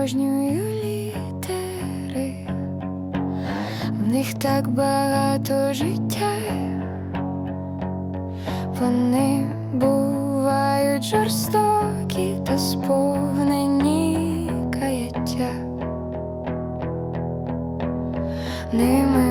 обожнюю літери, в них так багато життя, вони бувають жорстокі та сповнені каяття. Ними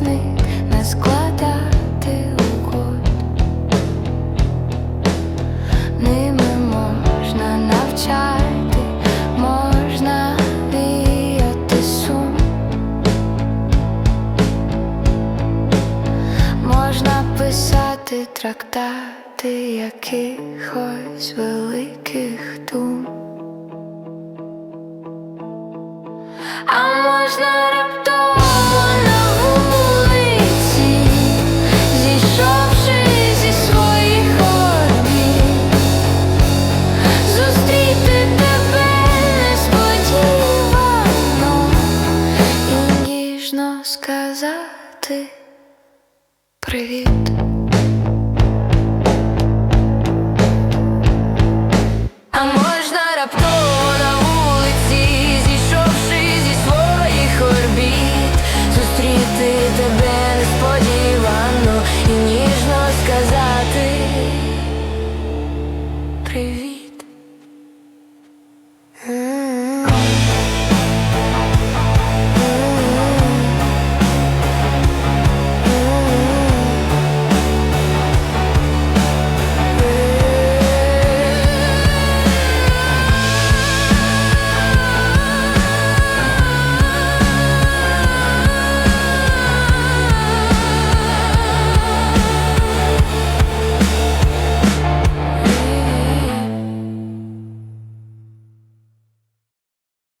них не складати у код. Ними можна навчати, можна віяти сум. Можна писати трактати якихось великих дум. А можна сказати привіт.